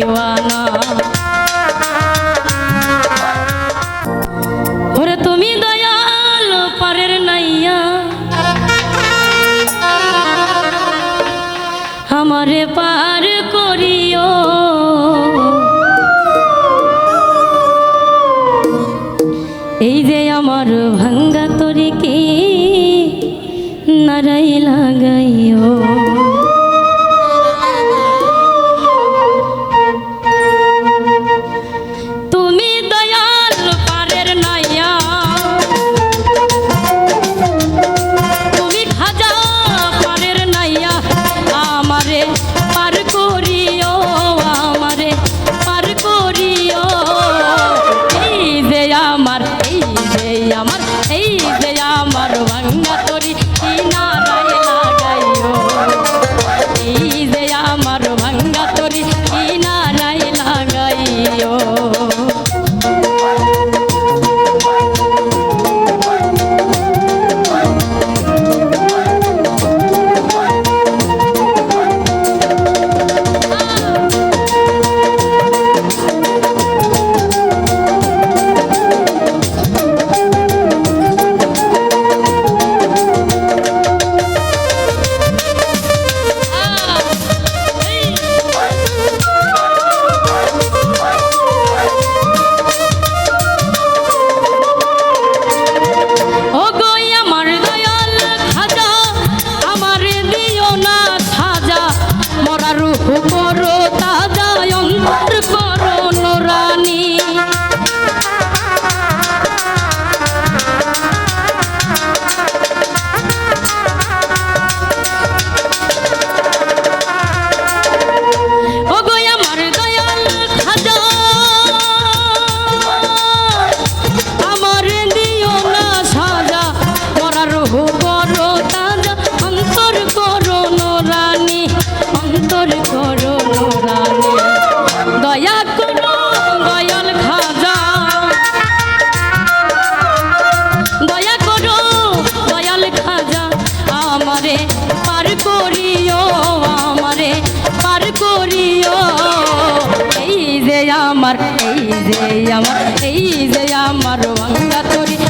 দিওয়ানা। ওরে তুমি দয়াল, পারের নাইয়া। আমারে পার করিও। এই যে আমার ভাঙ্গা তরি কি নারাই লাগাইও। এই যে আমার ভাঙ্গা আমার এই যে আমার এই যে আমার ভাঙ্গা তরি।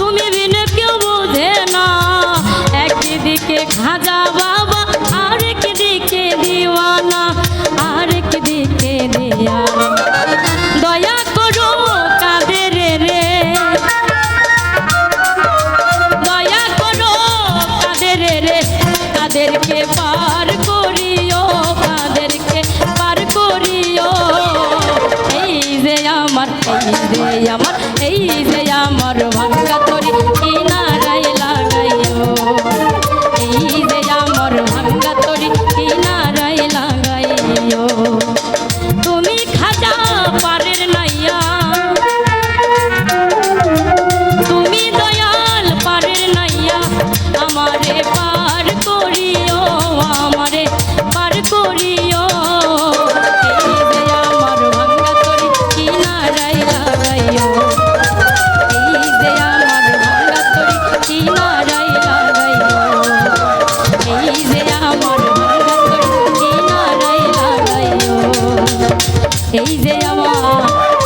তুমি এই যে আমার ভাঙ্গা তরি কিনারায় রে আমার।